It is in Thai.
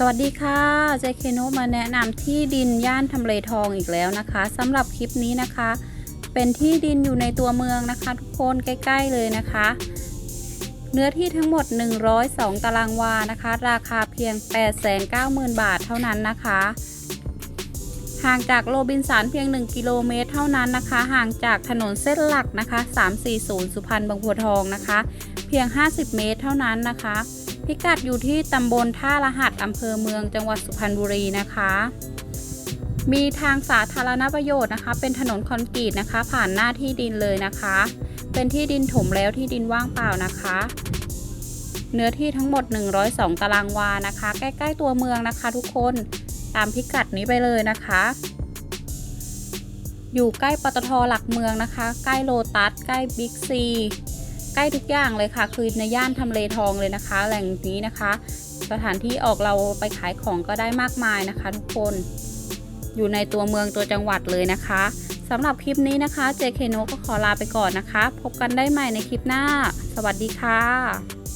สวัสดีค่ะเจเคโนมาแนะนำที่ดินย่านทำเลทองอีกแล้วนะคะสำหรับคลิปนี้นะคะ เป็นที่ดินอยู่ในตัวเมืองนะคะ ทุกคนใกล้ๆเลยนะคะ เนื้อที่ทั้งหมด 102 ตารางวานะคะ ราคาเพียง 890,000 บาทเท่านั้นนะคะ ห่างจากโรบินสันเพียง 1 กิโลเมตรเท่านั้นนะคะ ห่างจากถนนเส้นหลักนะคะ 340 สุพรรณบางบัวทองนะคะ เพียง 50 เมตรเท่านั้นนะคะ พิกัดอยู่ที่ตำบลท่ารหัสอำเภอเมืองจังหวัดสุพรรณบุรีนะคะ มีทางสาธารณประโยชน์นะคะ เป็นถนนคอนกรีตนะคะ ผ่านหน้าที่ดินเลยนะคะ เป็นที่ดินถมแล้วที่ดินว่างเปล่านะคะ เนื้อที่ทั้งหมด 102 ตารางวานะคะ ใกล้ๆตัวเมืองนะคะ ทุกคนตามพิกัดนี้ไปเลยนะคะอยู่ใกล้ปตทหลักเมืองนะคะ ใกล้โลตัส ใกล้บิ๊กซี ใกล้ทุกอย่างเลยค่ะ คือในย่านทำเลทองเลยนะคะ แหล่งนี้นะคะ สถานที่ออกเราไปขายของก็ได้มากมายนะคะ ทุกคนอยู่ในตัวเมืองตัวจังหวัดเลยนะคะสำหรับคลิปนี้นะคะ JK โนก็ขอลาไปก่อนนะคะ พบกันได้ใหม่ในคลิปหน้า สวัสดีค่ะ